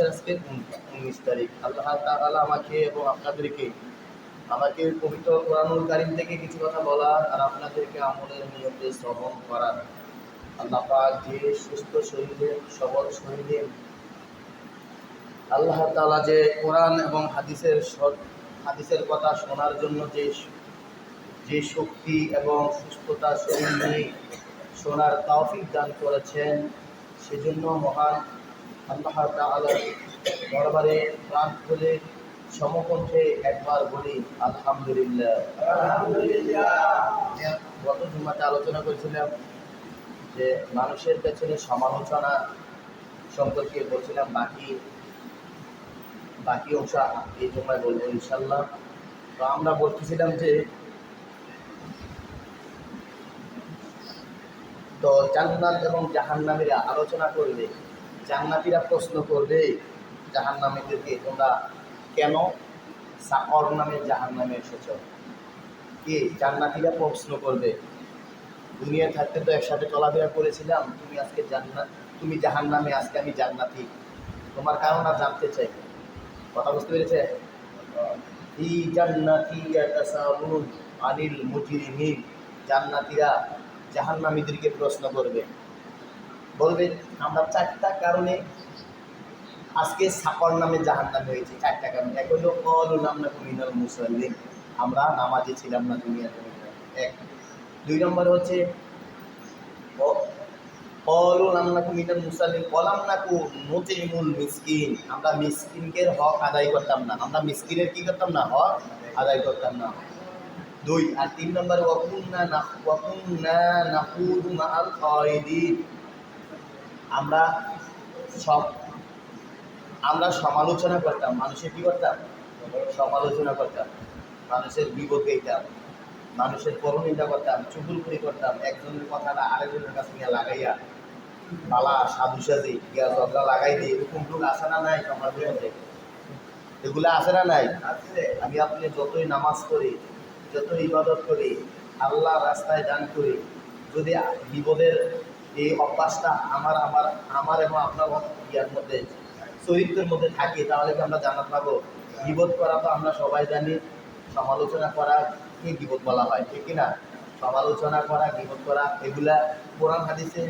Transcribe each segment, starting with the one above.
উনিশ তারিখ। আল্লাহ তাআলা আমাকে এবং আপনাদেরকে আমাকে পবিত্র কোরআনুল কারিম থেকে কিছু কথা বলার আর আপনাদেরকে আমলের শ্রবণ করার। আল্লাহ পাক যে সুস্থ শরীরে সবল শরীরে আল্লাহ তাআলা যে কোরআন এবং হাদিসের হাদিসের কথা শোনার জন্য যে যে শক্তি এবং সুস্থতা শরীর নিয়ে শোনার তৌফিক দান করেছেন, সেজন্য মহান আল্লাহ তাআলার দরবারে প্রাণ খুলে সমকণ্ঠে একবার বলি আলহামদুলিল্লাহ। গত জুমাতে আলোচনা করেছিলাম যে মানুষের পেছনে সমালোচনা সম্পর্কে বলছিলাম বাকি বাকি অংশ এই জুমায় বলব ইনশাল্লাহ তো আমরা বলতেছিলাম যে তো জান্নাত এবং জাহান্নামীরা আলোচনা করবে জান্নাতীরা প্রশ্ন করবে জাহান জাহান্নামীদেরকে তোমরা কেন সাকর নামে জাহান্নামে এসেছ? কি? জান্নাতীরা প্রশ্ন করবে, দুনিয়া থাকতে তো একসাথে চলাফেরা করেছিলাম, তুমি আজকে জান্নাত তুমি জাহান্নামে, আজকে আমি জান্নাতি। তোমার কারণ আর জানতে চাই কথা বুঝতে পেরেছে? ই জান্নাতি ইয়াতাসাউলুন আনিল মুজরিমিন। জান্নাতীরা জাহান্নামীদেরকে প্রশ্ন করবে বলবে আমরা চারটা কারণে আজকে সাকর নামে জাহান নামে হয়েছে, চারটা কারণ। এক হলো, কল নাম না কুমিনাল মুসল্লিম আমরা নামাজে ছিলাম না দুনিয়াতে এক। দুই নম্বর হচ্ছে কল নাম না কুমিনাল মুসল্লিম কলাম মিসকিন। আমরা হক আদায় করতাম না। আমরা মিসকিনের কি করতাম না? হক আদায় করতাম না। দুই। আর তিন নম্বর ওয়াকুন্না না ওয়াকুন্না নাকুদু মাআল খায়দিন। আমরা সব, আমরা সমালোচনা করতাম, মানুষের কি করতাম? সমালোচনা করতাম, মানুষের বিপদ গাইতাম মানুষের পরনিন্দা করতাম চুপুরপুরি করতাম, একজনের কথাটা আরেকজনের কাছে নিয়ে লাগাইয়া বালা সাধু সাজি, গিয়া জগলা লাগাই দিই এরকম লোক আসে না নাই মধ্যে? এগুলো আসে না নাই? আমি আপনি যতই নামাজ করি যতই ইবাদত করি আল্লাহ রাস্তায় দান করি, যদি বিপদের এই অভ্যাসটা আমার আমার আমার এবং আপনার ইয়ার মধ্যে, চরিত্রের মধ্যে থাকে, তাহলে কি আমরা জানাত পাবো? বিপদ করা তো আমরা সবাই জানি, সমালোচনা করা কি বিপদ বলা হয়, ঠিক না সমালোচনা করা বিপদ করা, এগুলা কোরআন হাদিসে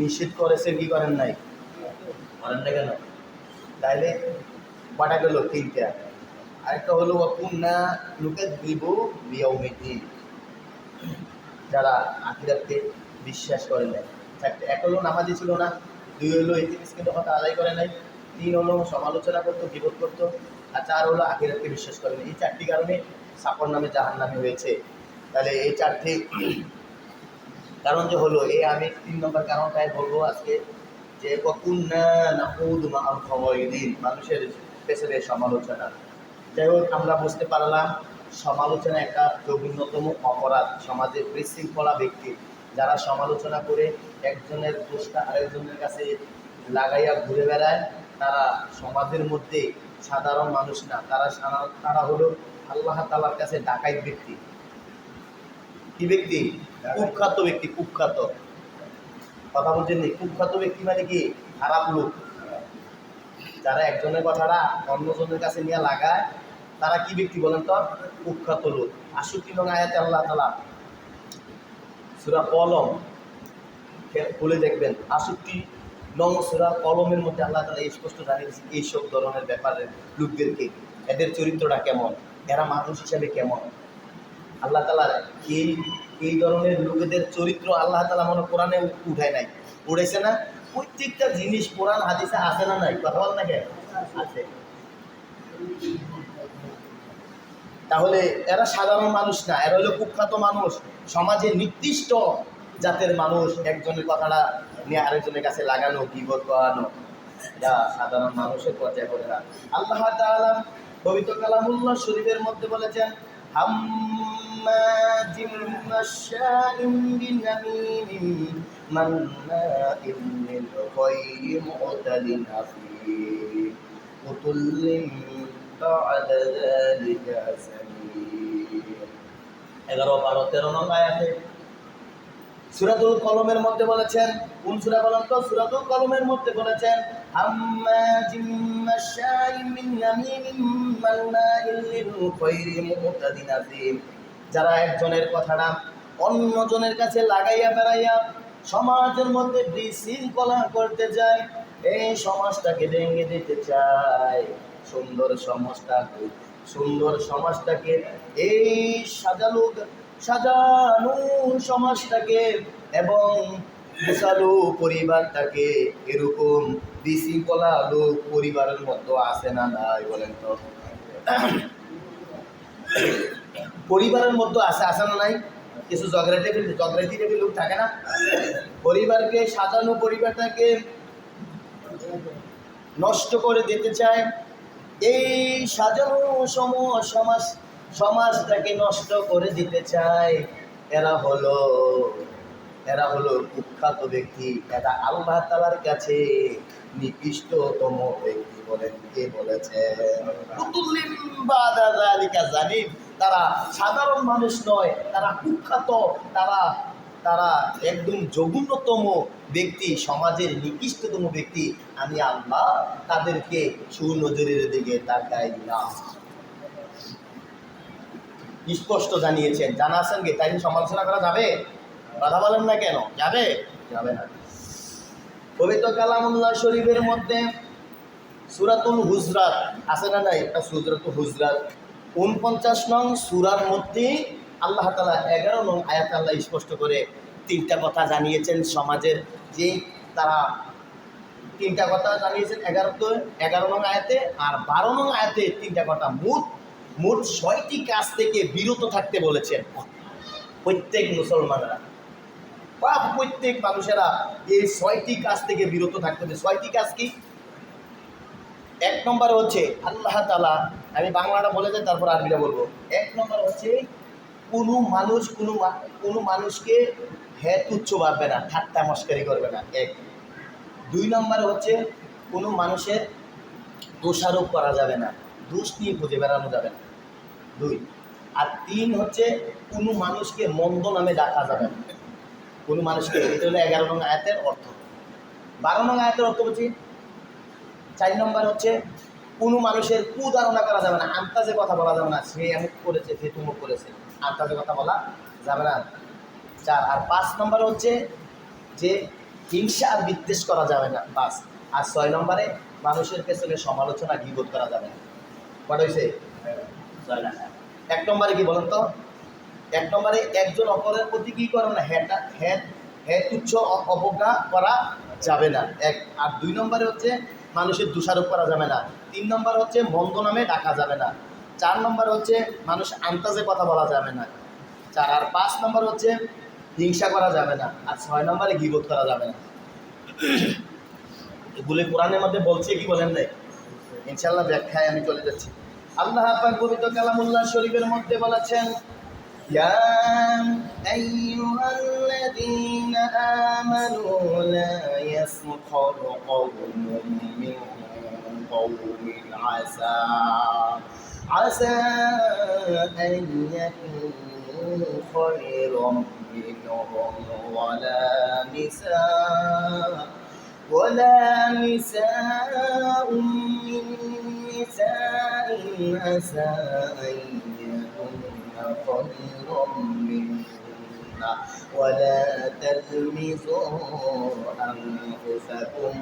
নিষেধ করেছে কি করেন নাই? করেন না কেন? তাইলে কটা গেল? তিনটা। আরেকটা হলো না লোকে দিব বিয়মিতি যারা আখিরাতকে বিশ্বাস করে নাই। চারটে, এক হলো নামাজি ছিল না, দুই হলো এটি মিসকিনের কথা আদায় করে নাই, তিন হলো সমালোচনা করতো বিপদ করতো, আর চার হলো আখিরাতকে বিশ্বাস করে নাই। এই চারটি কারণে সাপর নামে জাহান নামে হয়েছে। তাহলে এই চারটি কারণ যে হলো এই আমি তিন নম্বর কারণটাই বলব আজকে, যে দিন মানুষের পেছনে সমালোচনা। যাই হোক, আমরা বুঝতে পারলাম, সমালোচনা একটা জঘন্যতম অপরাধ, সমাজের বিশৃঙ্খলা ব্যক্তি। যারা সমালোচনা করে একজনের দোষটা আরেকজনের কাছে লাগাইয়া ঘুরে বেড়ায়, তারা সমাজের মধ্যে সাধারণ মানুষ না, তারা তারা হলো আল্লাহ তালার কাছে ডাকাইত ব্যক্তি। কি ব্যক্তি? কুখ্যাত ব্যক্তি, কুখ্যাত। কথা বলছেন কুখ্যাত ব্যক্তি মানে কি? খারাপ লোক। যারা একজনের কথাটা অন্যজনের কাছে নিয়ে লাগায়, তারা কি ব্যক্তি বলেন তো? কুখ্যাত লোক। আশুকি নং আয়াতে আল্লাহ তালা সুরা কলম খুলে দেখবেন আশুকি নং সুরা কলমের মধ্যে আল্লাহ তালা স্পষ্ট জানিয়েছে, এইসব ধরনের ব্যাপারের লোকদেরকে, এদের চরিত্রটা কেমন, এরা মানুষ হিসাবে কেমন? আল্লাহ তালা এই এই ধরনের লোকেদের চরিত্র আল্লাহ তালা মনে কোরআনে উঠায় নাই। উঠেছে না? প্রত্যেকটা জিনিস কোরআন, হাদিসে আছে না নাই? কথা বল না কেন? আছে। তাহলে এরা সাধারণ মানুষ না, এরা হলো কুখ্যাত মানুষ। সমাজে নির্দিষ্ট জাতের মানুষ, একজনের কথাটা নিয়ে আরেকজনের কাছে লাগানো বিপদ করানো। যা সাধারণ মানুষের পর্যায়ে করে না। আল্লাহ পবিত্র কালামুল্লাহ শরীফের মধ্যে বলেছেন হাম্মাজিম بعد ذلك سميع এগারো বারো তেরো নং আয়াতে সুরাতুল কলমের মধ্যে বলেছেন কোন সুরা বলেন তো সুরাতুল কলমের মধ্যে বলেছেন হাম্মাজিম مشاء بنميم مناع للخير معتد أثيم যারা একজনের কথাটা অন্যজনের কাছে লাগাইয়া বেড়াইয়া সমাজের মধ্যে বিশৃঙ্খলা করতে যায় এই সমাজটাকে ভেঙে দিতে চায় সুন্দর সমাজটা সুন্দর সমাজটাকে, এই সাজালো সাজানো সমাজটাকে এবং বিশালু পরিবারটাকে এরকম বিশৃঙ্খলা লোক পরিবারের মধ্যে আসে না নাই বলেন তো? পরিবারের মধ্যে আসে আসে না নাই? কিছু জগরাটি টেবিল লোক থাকে না? পরিবারকে সাজানো পরিবারটাকে নষ্ট করে দিতে চায় এই সাজানো সম সমাজ, সমাজটাকে নষ্ট করে দিতে চায়। এরা হলো এরা হলো কুখ্যাত ব্যক্তি। এরা আল্লাহ তালার কাছে নিকৃষ্টতম ব্যক্তি বলেন কে বলেছে? তারা সাধারণ মানুষ নয়, তারা কুখ্যাত। তারা তারা একদম জঘন্যতম ব্যক্তি, সমাজের নিকৃষ্টতম ব্যক্তি। আমি আল্লাহ তাদেরকে সুনজরের দিকে তাকাই না। স্পষ্ট জানিয়েছেন, জানা কি? তাই সমালোচনা করা যাবে? কথা বলেন না কেন? যাবে? যাবে না। পবিত্র কালামুল্লাহ শরীফের মধ্যে সুরাতুল হুজরাত আছে না নাই? একটা সুজরাতুল হুজরাত। উনপঞ্চাশ নং সুরার মধ্যে আল্লাহ তালা এগারো নং আয়াত আল্লাহ স্পষ্ট করে তিনটা কথা জানিয়েছেন সমাজের যে তারা তিনটা কথা জানিয়েছেন এগারো তো এগারো নং আয়াতে আর বারো নং আয়াতে তিনটা কথা মোট মোট ছয়টি কাজ থেকে বিরত থাকতে বলেছেন। প্রত্যেক মুসলমানরা। বা প্রত্যেক মানুষেরা এই ছয়টি কাজ থেকে বিরত থাকতে হবে। ছয়টি কাজ কি? এক নম্বর হচ্ছে আল্লাহ তালা আমি বাংলাটা বলে যাই তারপর আরবিটা বলব। এক নম্বর হচ্ছে কোনো মানুষ, কোনো কোনো মানুষকে হ্যাঁ তুচ্ছ ভাববে না, ঠাট্টা মস্কারি করবে না। এক। দুই নম্বরে হচ্ছে কোনো মানুষের দোষারোপ করা যাবে না, দোষ নিয়ে খুঁজে বেড়ানো যাবে না। দুই। আর তিন হচ্ছে কোনো মানুষকে মন্দ নামে ডাকা যাবে না। কোনো মানুষকে, এটা হলো এগারো নং আয়াতের অর্থ। বারো নং আয়াতের অর্থ বলছি চার নম্বর হচ্ছে কোনো মানুষের কুধারণা করা যাবে না আন্তাজে কথা বলা যাবে না, সে এমুক করেছে, সে তুমুক করেছে। আন্তাজে কথা বলা যাবে না চার। আর পাঁচ নম্বর হচ্ছে যে হিংসা আর বিদ্বেষ করা যাবে না পাঁচ আর ছয় নম্বরে মানুষের পেছনে সমালোচনা গিবোধ করা যাবে না। কটা হয়েছে ছয় না এক নম্বরে কি বলেন তো? এক নম্বরে একজন অপরের প্রতি কি করে না হ্যাঁ হ্যাঁ হ্যাঁ তুচ্ছ অবজ্ঞা করা যাবে না। এক। আর দুই নম্বরে হচ্ছে মানুষের দোষারোপ করা যাবে না। তিন নম্বর হচ্ছে মন্দ নামে ডাকা যাবে না। চার নম্বর হচ্ছে মানুষ আন্তাজে কথা বলা যাবে না চার আর পাঁচ নম্বর হচ্ছে হিংসা করা যাবে না আর ছয় নম্বরে গিবোধ করা যাবে না এগুলি কোরআনের মধ্যে বলছে কি বলেন নাই ইনশাল্লাহ ব্যাখ্যায় আমি চলে যাচ্ছি আল্লাহ পাক পবিত্র কালামুল্লাহ শরীফের মধ্যে বলেছেন يا أيها الذين آمنوا لا يسخر قوم من قوم عسى عسى أن يكونوا خيرا منهم ولا نساء ولا نساء من نساء عسى أن يكن خيرا منهن ولا تلمزوا أنفسكم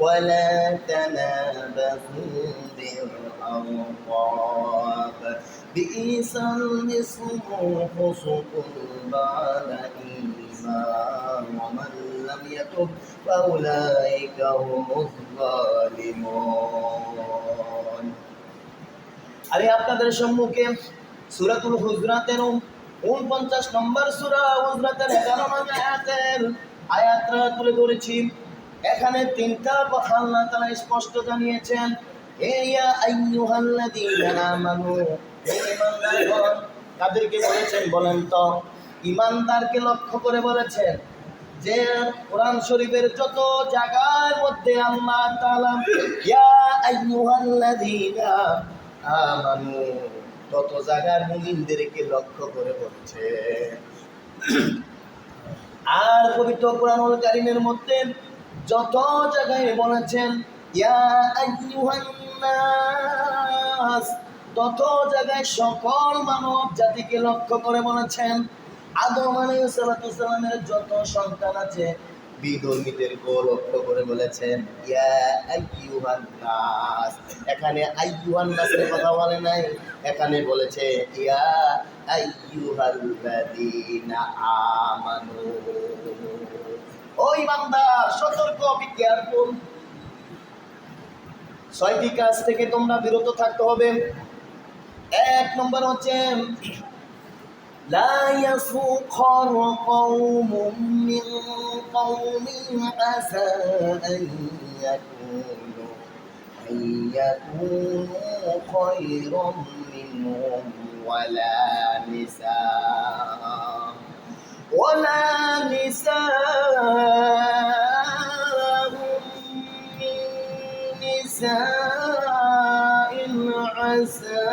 ولا تنابزوا بالألقاب بئس الاسم فسق بعد إيمان ومن لم يتب فأولئك هم الظالمون আমি আপনাদের সম্মুখে সুরাতুল হুজরাতের উনপঞ্চাশ নম্বর সুরা হুজরাতের এগারো নম্বর আয়াতের আয়াতটা তুলে ধরেছি। এখানে তিনটা কথা আল্লাহ তালা স্পষ্ট জানিয়েছেন। ইয়া আইয়ুহাল্লাযীনা আমানু ঈমানদারগণ, কাদেরকে বলেছেন বলেন তো? ঈমানদারকে লক্ষ্য করে বলেছেন যে কোরআন শরীফের যত জায়গার মধ্যে আল্লাহ তাআলা, ইয়া আইয়ুহাল্লাযীনা আমানু তত জায়গার মুমিনদেরকে লক্ষ্য করে বলছে। আর পবিত্র কোরআনুল কারীমের মধ্যে যত জায়গায় বলেছেন তত জায়গায় সকল মানব জাতিকে লক্ষ্য করে বলেছেন। আদম আলাইহিসসালামের যত সন্তান আছে বিধর্মীদেরকেও লক্ষ্য করে বলেছেন ইয়া আইয়ুহান নাস এখানে আইয়ুহান নাসের কথা বলে নাই এখানে বলেছে ইয়া আইয়ুহাল্লাযীনা আমানু ও ইমানদার সতর্ক বি কেয়ারফুল ছয়টি কাজ থেকে তোমরা বিরত থাকতে হবে এক নম্বর হচ্ছে لا يسخر قوم من قوم عسى أن يكونوا أن يكونوا خيرا منهم ولا نساء. ولا نساء من نساء عسى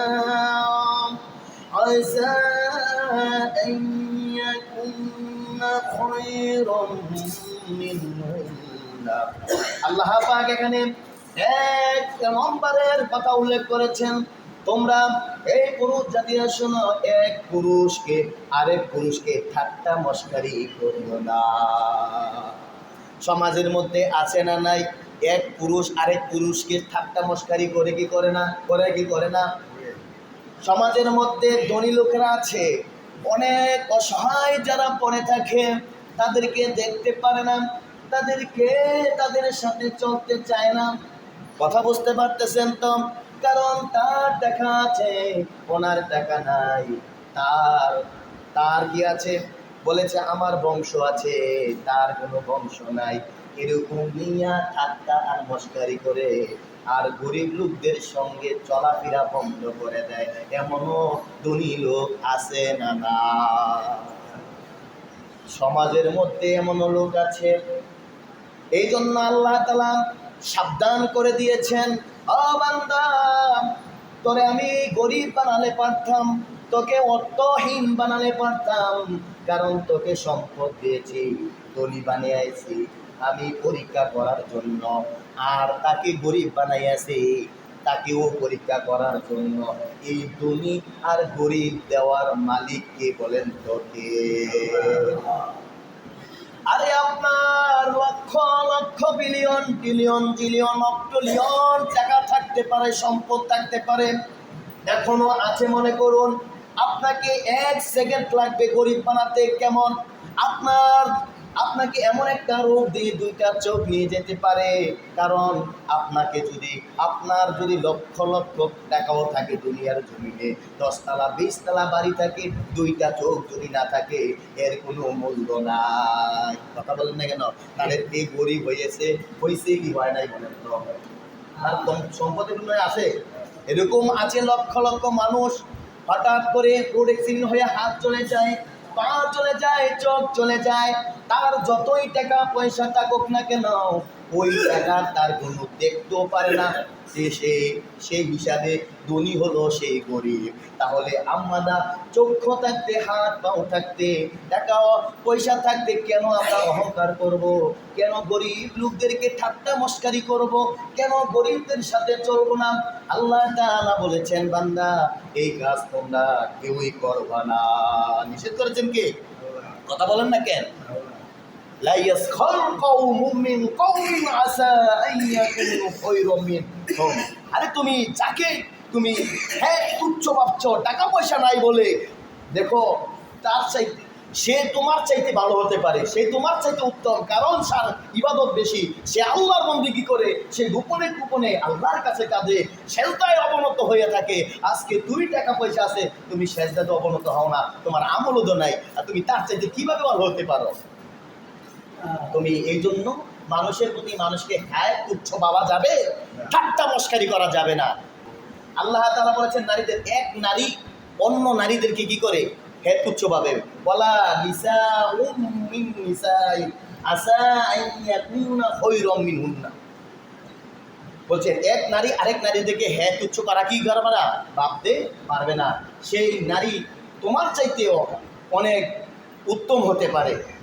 عسى أن يكن خيرا منهن আল্লাহ পাক এখানে এক নম্বরের কথা উল্লেখ করেছেন, তোমরা এই পুরুষ জাতিরা শোনো, এক পুরুষকে, আরেক পুরুষকে ঠাট্টা মস্কারি করিও না। সমাজের মধ্যে আছে না নাই এক পুরুষ আরেক পুরুষকে ঠাট্টা মস্কারি করে কি করে না, করে কি করে না? সমাজের মধ্যে ধনী লোকেরা আছে, অনেক অসহায় যারা পড়ে থাকে তাদেরকে দেখতে পারে না, তাদেরকে তাদের সাথে চলতে চায় না। কথা বুঝতে পারতেছেন তো? কারণ তার দেখা আছে, ওনার দেখা নাই। তার তার কি আছে? বলেছে, আমার বংশ আছে, তার কোনো বংশ নাই। এরকম নিয়া ঠাট্টা আর মস্কারি করে আর গরিব লোকদের সঙ্গে চলাফেরা বন্ধ করে দেয়। এমনও ধনী লোক আছে না না সমাজের মধ্যে এমন লোক আছে। এই জন্য আল্লাহ তালা সাবধান করে দিয়েছেন। তোরে আমি গরিব বানালে পারতাম, তোকে অর্থহীন বানালে পারতাম, কারণ তোকে সম্পদ দিয়েছি, ধনী বানিয়েছি, আমি পরীক্ষা করার জন্য, আর তাকে গরিব বানাইয়াছি। তাকেও পরীক্ষা করার জন্য। এই ধনী আর গরিব দেওয়ার মালিক কে বলেন তোকে? আরে আপনার lakh lakh billion trillion trillion octillion টাকা থাকতে পারে, সম্পদ থাকতে পারে। এখনও আছে মনে করুন, আপনাকে এক সেকেন্ড লাগবে গরিব বানাতে, কেমন? আপনার আপনাকে এমন একটা রোগ দিয়ে দুইটা চোখ নিয়ে যেতে পারে। কারণ আপনাকে যদি, আপনার যদি লক্ষ লক্ষ টাকাও থাকে দুনিয়ার জমিনে, দশতলা, বিশতলা বাড়ি থাকে, দুইটা চোখ যদি না থাকে, এর কোনো মূল্য নাই। কথা বলেন না কেন? তাদের এই গরিব হয়েছে হয়েছে কি হয় নাই বলেন তো? আর সম্পদের কোনো আছে? এরকম আছে লক্ষ লক্ষ মানুষ, হঠাৎ করে রোড অ্যাক্সিডেন্ট হয়ে হাত চলে যায় পা চলে যায় চোখ চলে যায়। তার যতই টাকা পয়সা থাকুক না কেন ওই টাকা তার কোনো দেখতেও পারে না। সে সে সেই হিসাবে ধনী হলো সেই গরিব। তাহলে আমরা চক্ষু থাকতে, হাত, পাও থাকতে টাকা পয়সা থাকতে কেন আমরা অহংকার করব? কেন গরিব লোকদেরকে ঠাট্টা মস্কারি করব? কেন গরিবদের সাথে চলবো না? আল্লাহ তাআলা বলেছেন, বান্দা, এই কাজ তোমরা কেউই করবা না। নিষেধ করেছেন কে? কথা বলেন না কেন? لا يسخر قوم من قوم عسى أن يكونوا خيرا منهم আরে তুমি যাকে তুমি হ্যাঁ তুচ্ছ ভাবছ টাকা পয়সা নাই বলে দেখো তার চাইতে সে তোমার চাইতে ভালো হতে পারে সে তোমার চাইতে উত্তম কারণ সার ইবাদত বেশি সে আল্লাহর বন্দি কি করে সে গোপনে গোপনে আল্লাহর কাছে কাঁদে সেজদায় অবনত হয়ে থাকে আজকে দুই টাকা পয়সা আছে তুমি সেজদাতে অবনত হও না তোমার আমলও নাই আর তুমি তার চাইতে কিভাবে ভালো হতে পারো তুমি এই জন্য মানুষের প্রতি মানুষকে হ্যাঁ তুচ্ছ ভাবা যাবে, ঠাট্টা মস্কারি করা যাবে না। আল্লাহ তাআলা বলেছেন, নারীদের এক নারী অন্য নারীদেরকে কি করে? তুচ্ছ ভাবে। বলা এক নারী আরেক নারীদেরকে হ্যাঁ তুচ্ছ করা কি করবে না? ভাবতে পারবে না। সেই নারী তোমার চাইতেও অনেক উত্তম হতে পারে।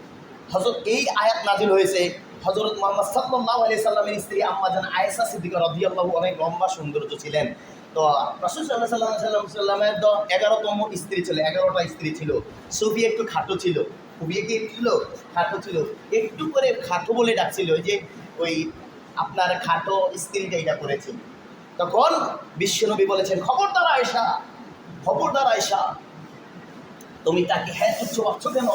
হজরত এই আয়াত নাজিল হয়েছে। হজরত মোহাম্মদ সাল্লাল্লাহু আলাইহি সাল্লামের স্ত্রী আম্মা জান আয়েশা সিদ্দিকা রাদিয়াল্লাহু অনেক লম্বা সৌন্দর্য ছিলেন। তো রাসূল আলাইহি সাল্লাম সাল্লামের তো এগারোতম স্ত্রী ছিল, এগারোটা স্ত্রী ছিল। সুফিয়া একটু খাটো ছিল সুফিয়া কি ছিল, খাটো ছিল। একটু করে খাটো বলে ডাকছিল যে ওই আপনার খাটো স্ত্রীটা এটা করেছিল তখন বিশ্বনবী বলেছেন, খবরদার আয়েশা খবরদার আয়েশা, তুমি তাকে হ্যাঁ তুচ্ছ ভাবছ কেন?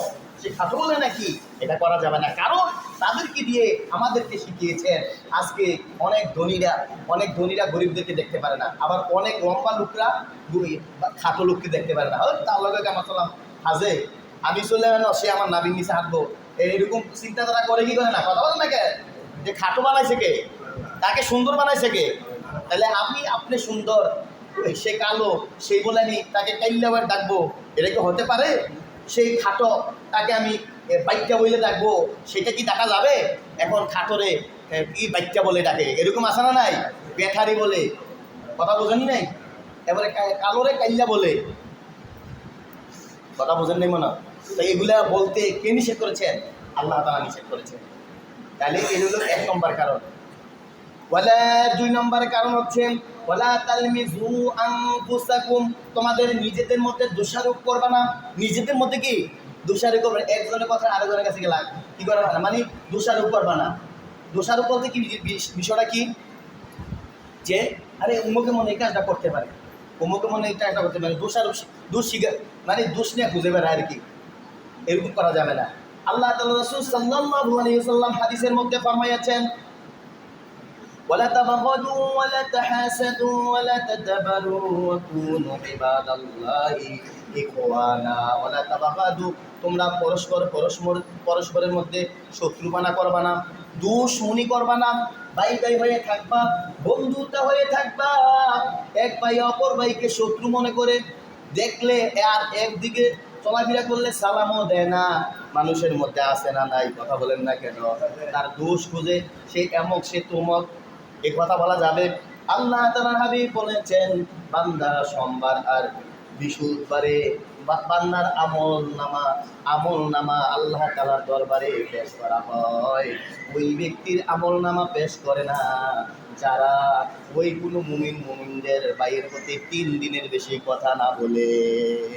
খাটো বলে নাকি? এটা করা যাবে না। কারণ তাদেরকে দিয়ে আমাদেরকে শিখিয়েছেন। আজকে অনেক ধনীরা অনেক ধনীরা গরিবদেরকে দেখতে পারে না। আবার অনেক লম্বা লোকরা খাটো লোককে দেখতে পারে না। তার লগে কেমন চলাম হাজে, আমি চলে গেল সে আমার নাবির নিচে হাঁটবো। এরকম চিন্তাধারা করে কি করে না? কথা বলেন না কে? যে খাটো বানাইছে কে? তাকে সুন্দর বানাইছে কে? তাহলে আমি আপনি সুন্দর, সে কালো, সেই বলে আমি তাকে কাইল্লাবার ডাকবো, এটা কি হতে পারে? সেই খাটো তাকে আমি বাইকটা বলে ডাকবো, সেটা কি ডাকা যাবে? এখন খাটোরে কি বাইকটা বলে ডাকে? এরকম আসে না নাই? বেঠারি বলে। কথা বোঝেনি নাই? এবারে কালোরে কাইল্লা বলে। কথা বোঝেন নাই মনে? তো এগুলা বলতে কে নিষেধ করেছেন আল্লাহ তালা নিষেধ করেছেন তাহলে এগুলো এক নম্বর কারণ। ওয়ালা দুই নম্বর কারণ হচ্ছে তোমাদের নিজেদের মধ্যে দোষারোপ করবে না। নিজেদের মধ্যে কি? দোষারোপ করবে একজনের কথা আরেকজনের কাছে গেলা, কি করবে না মানে দোষারোপ করবে না। দোষারোপ বলতে কি বিষ- বিষয়টা কি? যে, আরে অমুকে মনে এই কাজটা করতে পারে। অমুকে মনে এই কাজটা করতে পারে। দোষারোপ দোষ শিকার মানে দোষ নিয়ে খুঁজে বেড়ায় আর কি। এরকম করা যাবে না। আল্লাহ তাআলা রাসূল সাল্লাল্লাহু আলাইহি হাদিসের মধ্যে ফরমাইয়াছেন ولا تبغضوا ولا تحاسدوا ولا تدبروا وكونوا عباد الله إخوانا ولا تبغضوا তোমরা পরস্পর পরস্পর পরস্পরের মধ্যে শত্রুপানা করবা না দুশ্মনি করবা না ভাই ভাই হয়ে থাকবা বন্ধুতা হয়ে থাকবা এক ভাই অপর ভাইকে শত্রু মনে করে দেখলে আর একদিকে চলাফেরা করলে সালামও দেয় না মানুষের মধ্যে আসে না নাই কথা বলেন না কেন তার দোষ খুঁজে সে এমক সে তুমক এ কথা বলা যাবে। আল্লাহ তাআলা হাবিব বলেছেন, বান্দা সোমবার আর বৃহস্পতিবারে বা- বান্দার আমল নামা আমল নামা আল্লাহ তাআলার দরবারে পেশ করা হয়। ওই ব্যক্তির আমল নামা পেশ করে না। যারা ওই কোনো মুমিন মুমিনদের বাইরের প্রতি তিন দিনের বেশি কথা না বলে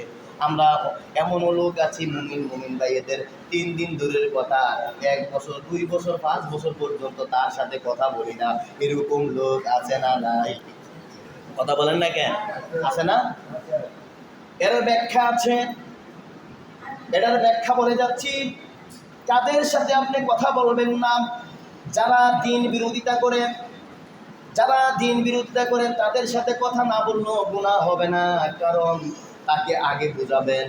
আমরা এমনও লোক আছি, মুমিন মুমিন ভাইয়েদের তিন দিন দূরের কথা, এক বছর, দুই বছর, পাঁচ বছর পর্যন্ত তার সাথে কথা বলি না। এরকম লোক আছে না নাই? কথা বলেন না কেন? আছে না? এর ব্যাখ্যা আছে। এটার ব্যাখ্যা বলে যাচ্ছি তাদের সাথে আপনি কথা বলবেন না, যারা দিন বিরোধিতা করে, যারা দিন বিরোধিতা করেন তাদের সাথে কথা না বললেও গুণা হবে না, কারণ তাকে আগে বুঝাবেন,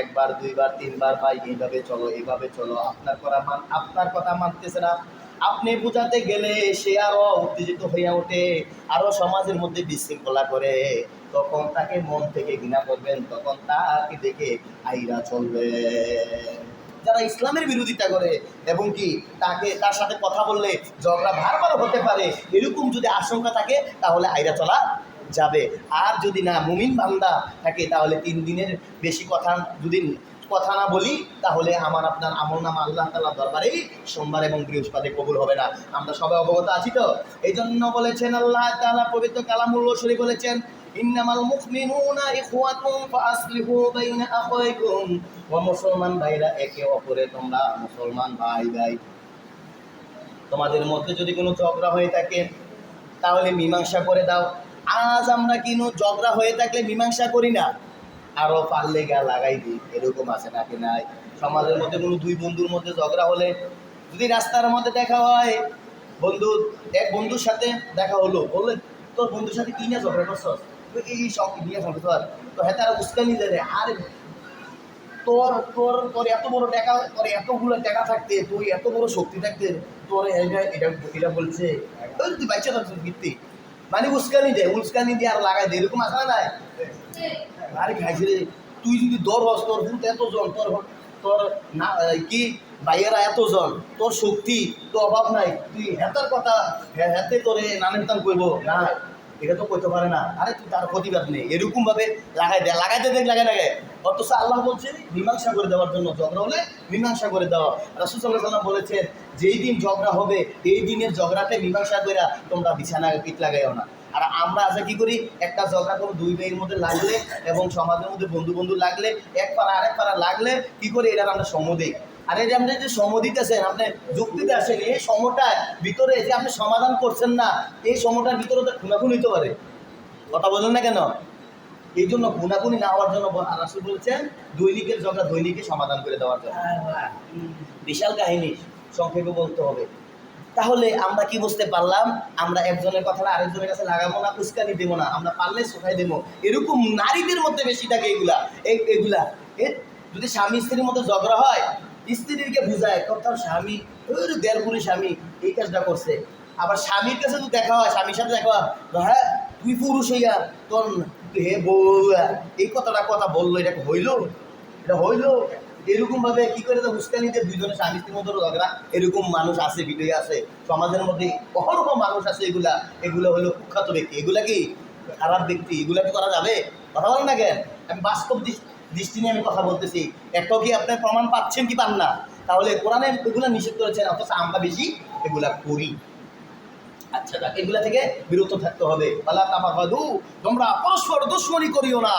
একবার, দুইবার, তিনবার, ভাই, এইভাবে চলো এইভাবে চলো, আপনার করা মান, আপনার কথা মানতেছে না। আপনি বোঝাতে গেলে সে আরও উত্তেজিত হইয়া ওঠে, আরও সমাজের মধ্যে বিশৃঙ্খলা করে। তখন তাকে মন থেকে ঘৃণা করবেন, তখন তাকে দেখে আইরা চলবে। যারা ইসলামের বিরোধিতা করে, এবং কি তাকে, তার সাথে কথা বললে ঝগড়া বারবার হতে পারে, এরকম যদি আশঙ্কা থাকে, তাহলে আইরা চলা যাবে। আর যদি না, মুমিন বান্দা থাকে, তাহলে তিন দিনের বেশি কথা যদি কথা না বলি, তাহলে আমার আপনার আমল নাম আল্লাহ তালা দরবারে সোমবার এবং বৃহস্পতি কবুল হবে না। আমরা সবাই অবগত আছি তো? এই জন্য বলেছেন আল্লাহ তালা পবিত্র কালামুল্ল শরীফ বলেছেন মুসলমান ভাইরা একে অপরে, তোমরা মুসলমান ভাই ভাই। তোমাদের মধ্যে যদি কোনো ঝগড়া হয়ে থাকে, তাহলে মীমাংসা করে দাও। আজ আমরা কিন্তু ঝগড়া হয়ে থাকলে মীমাংসা করি না। আরও পারলে গা লাগাই দিই, এরকম আছে নাকি নাই? সমাজের মধ্যে কোনো দুই বন্ধুর মধ্যে ঝগড়া হলে যদি রাস্তার মধ্যে দেখা হয়, বন্ধু, এক বন্ধুর সাথে দেখা হলো বললে তোর বন্ধুর সাথে কি নিয়ে ঝগড়া করছস? এই সব নিয়ে ঝগড়া তো হ্যাঁ তারা উস্কানি দেয় আরে তোর তোর তোর এত বড় টাকা, তোর এতগুলো টাকা থাকতে তুই এত বড় শক্তি থাকতে, তোর এটা এটা বলছে তুই বাচ্চা থাকছিস কীর্তি মানে উস্কানি দেয় উস্কানি দিয়ে আর লাগাই দেয় এরকম আসা নাই? আরে খাইছি রে, তুই যদি দর হস, তোর ভূত এতজন, তোর তোর না কি বাইয়েরা এতজন, তোর শক্তি তো অভাব নাই, তুই হেতার কথা হেতে তোরে নানের তান করব না। এটা তো করতে পারে না। আরে তুই তার প্রতিবাদ নেই এরকম ভাবে লাগাই দেয় লাগাইতে দেখ লাগাই লাগাই অথচ আল্লাহ বলছে, মীমাংসা করে দেওয়ার জন্য ঝগড়া হলে মীমাংসা করে দেওয়া রাসুল সাল্লাহ সাল্লাম বলেছেন, যেই দিন ঝগড়া হবে, এই দিনের ঝগড়াতে মীমাংসা করে তোমরা বিছানায় পিঠ লাগাইও না। আর আমরা আজ কি করি? একটা ঝগড়া করব, দুই মেয়ের মধ্যে লাগলে এবং সমাজের মধ্যে বন্ধু বন্ধু লাগলে, এক পাড়া আরেক পাড়া লাগলে কি করে? এটা আমরা সম আর এই যে আপনি যে সম দিতেছেন আপনি যুক্তিতে আসেন এই সমটার ভিতরে যে আপনি সমাধান করছেন না এই সমটার ভিতরে তো খুনাখুন হইতে পারে। কথা বলেন না কেন? এই জন্য খুনাখুনি না হওয়ার জন্য রাসূল বলছেন দৈনিকের ঝগড়া দৈনিকে সমাধান করে দেওয়ার জন্য। বিশাল কাহিনী সংক্ষেপে বলতে হবে। তাহলে আমরা কি বুঝতে পারলাম? আমরা একজনের কথা আরেকজনের কাছে লাগাবো না উস্কানি দেবো না আমরা পারলে শোকাই দেবো। এরকম নারীদের মধ্যে বেশি থাকে এগুলা। এগুলা। যদি স্বামী স্ত্রীর মধ্যে ঝগড়া হয় স্ত্রীকে বুঝায়, তখন স্বামী, ওই দেড় দেড়পুরি স্বামী, এই কাজটা করছে। আবার স্বামীর কাছে তো দেখা হয়, স্বামীর সাথে দেখা হয় হ্যাঁ তুই পুরুষ হইয়া তোর হে বউ এই কথাটা কথা বলল, এটা হইল? এটা হইল? এরকম ভাবে কি করে তো হুস্কানিতে দুইজনে স্বামী স্ত্রীর মধ্যে ঝগড়া, এরকম মানুষ আছে ভিডিও আছে, সমাজের মধ্যে অহরহ মানুষ আছে এগুলা, এগুলো হলো কুখ্যাত ব্যক্তি, এগুলা কি খারাপ ব্যক্তি, এগুলা কি করা যাবে? কথা বলেন না কেন? আমি বাস্তব দৃষ- দৃষ্টি নিয়ে আমি কথা বলতেছি। একটাও কি আপনার প্রমাণ পাচ্ছেন কি পান না? তাহলে কোরআনে এগুলা নিষেধ করেছেন, অথচ আমরা বেশি এগুলা করি। আচ্ছা যাক, এগুলা থেকে বিরত থাকতে হবে। পালা তামাকাদু তোমরা পরস্পর দুশ্মনী করিও না।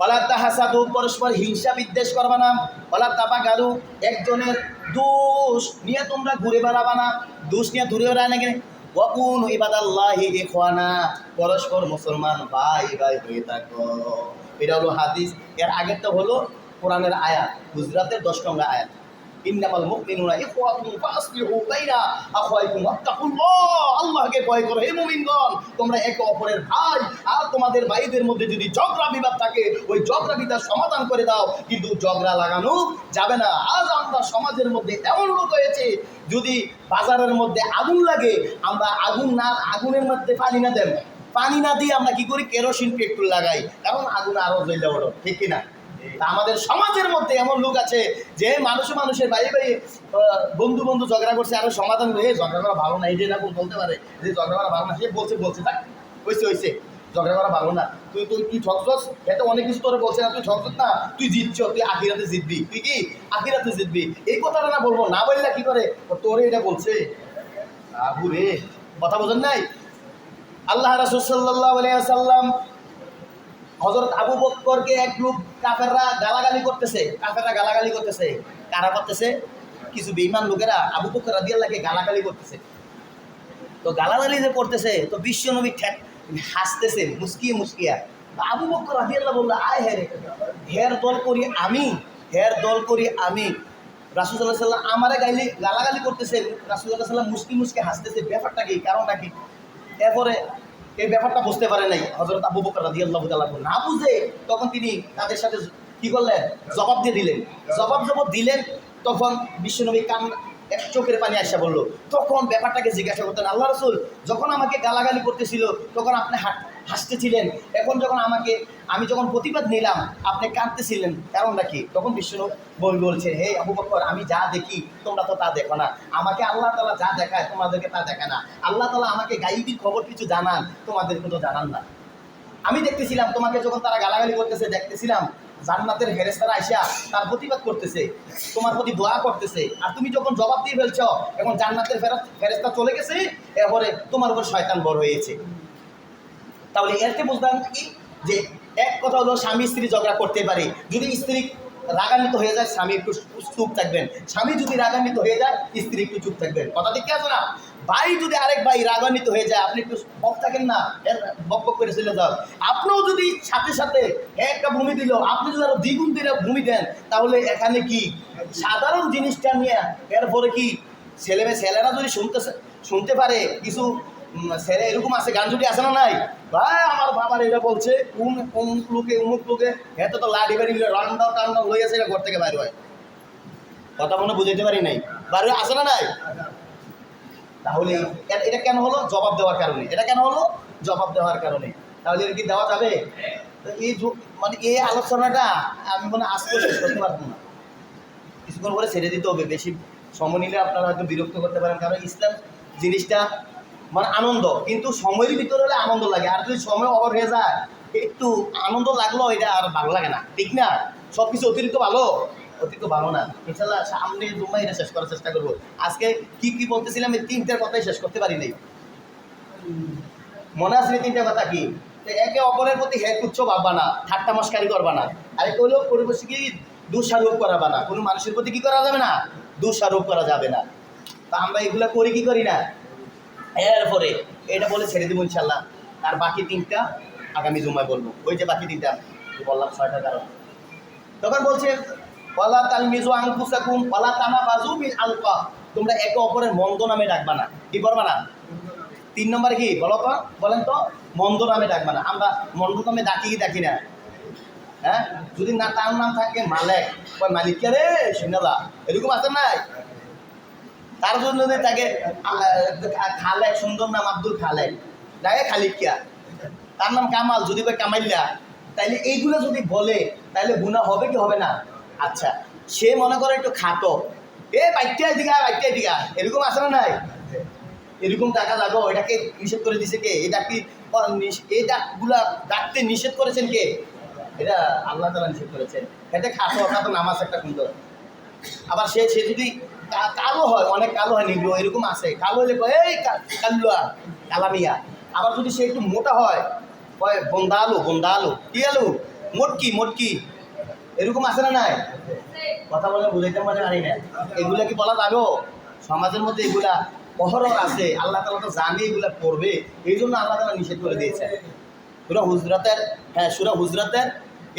পালা তাহাসাদু, পরস্পর হিংসা বিদ্বেষ করবা না। পালা তাপা গালু একজনের দোষ নিয়ে তোমরা ঘুরে বেড়াবা না। দোষ নিয়ে দূরে বেড়ায় না কেন? ওয়াকুন ইবাদাল্লাহি ইখওয়ানা, পরস্পর মুসলমান ভাই ভাই হয়ে থাকো। এটা হলো হাদিস। এর আগেরটা হলো কোরআনের আয়াত, গুজরাতের দশ নম্বর আয়াত। তোমরা একে অপরের ভাই, আর তোমাদের মধ্যে যদি থাকে, ওই সমাধান করে দাও। কিন্তু ঝগড়া লাগানো যাবে না। আজ আমরা সমাজের মধ্যে এমন লোক হয়েছে, যদি বাজারের মধ্যে আগুন লাগে, আমরা আগুন না আগুনের মধ্যে পানি না দেন পানি না দিয়ে আমরা কি করি? কেরোসিন পেট্রোল লাগাই। কারণ আগুন আরও জ্বলে ওঠো, ঠিক কিনা? আমাদের সমাজের মধ্যে এমন লোক আছে যে মানুষ মানুষের বাইরে বাইরে বন্ধু বন্ধু ঝগড়া করছে, আরও সমাধান হয়ে ঝগড়া করা ভালো না। এই যে এরকম বলতে পারে, যে ঝগড়া করা ভালো না, সে বলছে বলছে, থাক হয়েছে হয়েছে ঝগড়া করা ভালো না। তুই তুই তুই ঠকছস এটা অনেক কিছু তোরে বলছে না, তুই ঠকছস না, তুই জিতছ, তুই আখিরাতে জিতবি। তুই কি আখিরাতে জিতবি? এই কথাটা না বলব, না বললে কি করে? তোরে এটা বলছে? আবু রে কথা বোঝেন নাই? আল্লাহ রাসূল আলাইহি হজরত আবু বক্করকে এক গ্রুপ কাফেররা গালাগালি করতেছে, কাফেররা গালাগালি করতেছে। কারা করতেছে? কিছু বেঈমান লোকেরা আবু বক্কর রাদিয়াল্লাহকে গালাগালি করতেছে। তো গালাগালি যে করতেছে, তো বিশ্ব নবী ঠ্যাক হাসতেছে, মুসকিয়ে মুসকিয়া। আবু বক্কর রাদিয়াল্লাহ বলল, আয় হ্যাঁ রে হের দল করি আমি, হের দল করি আমি। রাসুল্লাহ সাল্লাম আমারে গাইলি গালাগালি করতেছে। রাসুল্লাহ সাল্লাম মুসকি মুসকি হাসতেছে। ব্যাপারটা কি? কারণটা কি? এরপরে এই ব্যাপারটা বুঝতে পারে নাই হজরত আবু বকর রাজি আল্লাহ না বুঝে তখন তিনি তাদের সাথে কি করলেন? জবাব দিয়ে দিলেন। জবাব জবাব দিলেন, তখন বিশ্বনবী কান এক চোখের পানি আসা বলল, তখন ব্যাপারটাকে জিজ্ঞাসা করতেন আল্লাহ রসুল, যখন আমাকে গালাগালি করতেছিল, তখন আপনি হাসতেছিলেন। এখন যখন আমাকে, আমি যখন প্রতিবাদ নিলাম, আপনি কাঁদতেছিলেন, কারণটা কি? তখন বিষ্ণু বল বলছে হে আবু বকর আমি যা দেখি, তোমরা তো তা দেখো না। আমাকে আল্লাহ তালা যা দেখায়, তোমাদেরকে তা দেখায় না। আল্লাহ তালা আমাকে গাইবি খবর কিছু জানান, তোমাদেরকে তো জানান না। আমি দেখতেছিলাম, তোমাকে যখন তারা গালাগালি করতেছে, দেখতেছিলাম জান্নাতের হেরেস্তারা আইসা তার প্রতিবাদ করতেছে, তোমার প্রতি দোয়া করতেছে। আর তুমি যখন জবাব দিয়ে ফেলছ এখন জান্নাতের ফেরত ফেরেস্তা চলে গেছে, এরপরে তোমার উপর শয়তান বড় হয়েছে। তাহলে এরকে বুঝলাম কি? যে এক কথা হলো, স্বামী স্ত্রী ঝগড়া করতে পারে। যদি স্ত্রী রাগান্বিত হয়ে যায়, স্বামী একটু চুপ থাকবেন। স্বামী যদি রাগান্বিত হয়ে যায়, স্ত্রী একটু চুপ থাকবেন। কথা ঠিক আছে না? ভাই যদি আরেক ভাই রাগান্বিত হয়ে যায়, আপনি একটু বক থাকেন না? এর বক করে চলে যাও। আপনিও যদি সাথে সাথে একটা ভূমি দিল, আপনি যদি আরও দ্বিগুণ দিলে ভূমি দেন, তাহলে এখানে কি সাধারণ জিনিসটা নিয়ে এরপরে কি ছেলে মেয়ে ছেলেরা যদি শুনতে শুনতে পারে, কিছু ছেলে এরকম আছে গান জুটি আছে না নাই? ভাই, আমার বাবার এটা বলছে, কোন অমুক লোকে অমুক লোকে এত তো লাঠি বাড়ি রান্না টান্না লই আছে এটা ঘর থেকে বাইরে হয়। কথা মনে বুঝাইতে পারি নাই? বাইরে আছে না নাই? তাহলে এটা কেন হলো? জবাব দেওয়ার কারণে। এটা কেন হলো? জবাব দেওয়ার কারণে। তাহলে এটা কি দেওয়া যাবে? এই মানে এই আলোচনাটা আমি মনে আজকে শেষ করতে পারব না। কিছুক্ষণ পরে ছেড়ে দিতে হবে। বেশি সময় নিলে আপনারা হয়তো বিরক্ত করতে পারেন। কারণ ইসলাম জিনিসটা মানে আনন্দ। কিন্তু সময়ের ভিতরে হলে আনন্দ লাগে। আর যদি সময় ওভার হয়ে যায়, একটু আনন্দ লাগল এটা আর ভালো লাগে না। ঠিক না? সব কিছু অতিরিক্ত ভালো। অতিরিক্ত ভালো না। ইনশাল্লাহ সামনে জুম্মা এটা শেষ করার চেষ্টা করব। আজকে কি কি বলতেছিলাম, এই তিনটার কথাই শেষ করতে পারি নাই। মনে আছে তিনটা কথা কি? একে অপরের প্রতি হেক উচ্চ ভাববা না, ঠাট্টা মস্কারি করবা না। আরেকটা হলো পরিবেশে কি দুঃসারোপ করাবা না? কোনো মানুষের প্রতি কি করা যাবে না? দুঃসারোপ করা যাবে না। তা আমরা এগুলা করি কি করি না? এরপরে এটা বলে ছেড়ে দেবো ইনশাল্লাহ আর বাকি তিনটা আগামী জুমায় বলব। ওই যে বাকি তিনটা, বললাম ছয়টা কারণ। তখন বলছে ওয়ালা তাল মিজু আংকুসাকুম ওয়ালা তানা বাজু বিল আলকা তোমরা একে অপরের মন্দ নামে ডাকবা না। কি করবা না? তিন নম্বরে কি? বলো তো, বলেন তো, মন্দ নামে ডাকবা না। আমরা মন্দ নামে ডাকি কি ডাকি না? হ্যাঁ? যদি না তার নাম থাকে, মালেক। কয়, মালিক কে রে? সিনালা। এরকম আছে নাই তার জন্য যদি তাকে খালেক, সুন্দর নাম আব্দুল খালেক। ডাকে খালিকিয়া তার নাম কামাল। যদি কয় কামাইল্লা, তাইলে এইগুলো যদি বলে তাহলে গুণা হবে কি হবে না? আচ্ছা সে মনে করে একটু খাটো। এ, বাইকটা দিঘা বাইকটা দিঘা এরকম আছে না নাই? এরকম টাকা যাব এটাকে নিষেধ করে দিছে কে? এটা কি এই ডাকগুলা ডাকতে নিষেধ করেছেন কে? এটা আল্লাহ তালা নিষেধ করেছেন। এটা খাটো খাটো নামাজ একটা সুন্দর। আবার সে সে যদি কালো হয়, অনেক কালো হয় নিগ্রো এরকম আছে। কালো হলে কয়, এই কাল্লুয়া, কালামিয়া। আবার যদি সে একটু মোটা হয়, কয় বন্দা আলু বন্দা আলু কি আলু? মোটকি মোটকি। এরকম আছে না নাই? কথা বলে বুঝাইতে পারে পারি না। এগুলা কি বলা যাবে? সমাজের মধ্যে এগুলা অহরহ আছে। আল্লাহ তালা তো জানে এগুলা করবে। এই জন্য আল্লাহ তালা নিষেধ করে দিয়েছে সুরা হুজরাতের হ্যাঁ সুরা হুজরাতের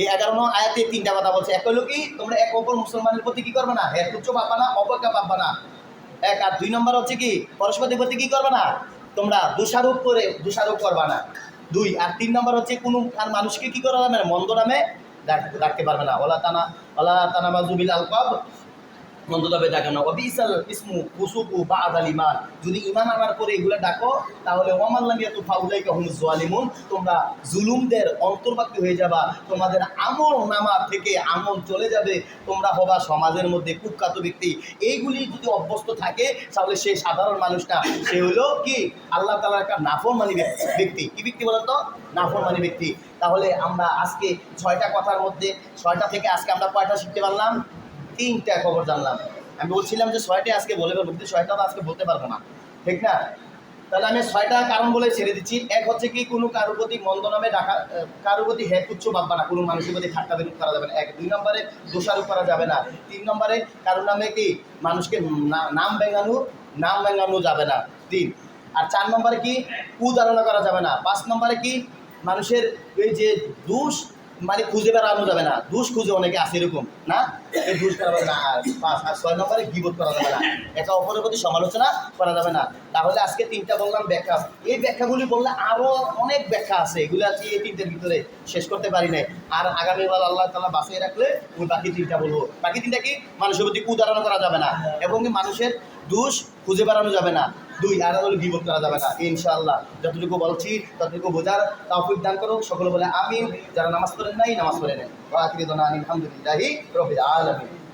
এই এগারো নং আয়াতে তিনটা কথা বলছে। এক হলো কি, তোমরা এক অপর মুসলমানের প্রতি কি করবে না? হ্যাঁ তুচ্ছ পাবা না অপেক্ষা পাবা না এক, আর দুই নম্বর হচ্ছে কি পরস্পরের প্রতি কি করবে না? তোমরা দোষারোপ করে, দোষারোপ করবা না। দুই, আর তিন নম্বর হচ্ছে কোনো আর মানুষকে কি করা যাবে মন্দ নামে ডাকতে পারবে না। ওলা তানা ওলা তানা মাজুবিল আলকাব। মন্দ তবে ডাকে না। অবিসাল ইসমু কুসুকু বা আদাল ইমান যদি ইমান আনার পরে এগুলো ডাকো, তাহলে ওমাল্লামিয়া তু ফাউলাইকা হুম জোয়ালিমুন তোমরা জুলুমদের অন্তর্ভুক্ত হয়ে যাবা। তোমাদের আমল নামা থেকে আমল চলে যাবে। তোমরা হবা সমাজের মধ্যে কুখ্যাত ব্যক্তি। এইগুলি যদি অভ্যস্ত থাকে, তাহলে সেই সাধারণ মানুষটা, সে হলো কি? আল্লাহ তালার একটা নাফরমানি ব্যক্তি। কি ব্যক্তি বলতো? নাফরমানি ব্যক্তি। তাহলে আমরা আজকে ছয়টা কথার মধ্যে, ছয়টা থেকে আজকে আমরা কয়টা শিখতে পারলাম? তিনটা খবর জানলাম। আমি বলছিলাম যে ছয়টা আজকে বলে পারব কিন্তু ছয়টা তো আজকে বলতে পারব না। ঠিক না? তাহলে আমি ছয়টা কারণ বলে ছেড়ে দিচ্ছি। এক হচ্ছে কি, কোনো কারোর প্রতি মন্দ নামে ডাকা কারোর প্রতি হেড উচ্চ ভাববা না। কোনো মানুষের প্রতি ঠাট্টা বিরোধ করা যাবে না। এক। দুই নম্বরে দোষারোপ করা যাবে না। তিন নম্বরে কারোর নামে কি মানুষকে নাম বেঙ্গানো নাম বেঙ্গানো যাবে না। তিন। আর চার নম্বরে কি কুধারণা করা যাবে না। পাঁচ নম্বরে কি, মানুষের এই যে দোষ মানে খুঁজে বেড়ানো যাবে না। দোষ খুঁজে অনেকে আছে এরকম, না? ছয় নম্বরে গিবোধ করা যাবে না। একে অপরের প্রতি সমালোচনা করা যাবে না। তাহলে আজকে তিনটা বললাম ব্যাখ্যা। এই ব্যাখ্যাগুলি বললে আরও অনেক ব্যাখ্যা আছে। এগুলো আছে এই তিনটের ভিতরে শেষ করতে পারি নাই। আর আগামীবার আল্লাহ তালা বাঁচিয়ে রাখলে ওই বাকি তিনটা বলব। বাকি তিনটা কি? মানুষের প্রতি উদাহরণ করা যাবে না। এবং মানুষের দোষ খুঁজে বেড়ানো যাবে না। দুই আর হলো বিভক্ত করা যাবে না ইনশাআল্লাহ, যতটুকু বলছি, ততটুকু বোঝার তাফিক দান করুক সকলে বলে আমিন। যারা নামাজ পড়েন নাই, নামাজ পড়ে নেন। আলহামদুলিল্লাহি রবিল আলামিন।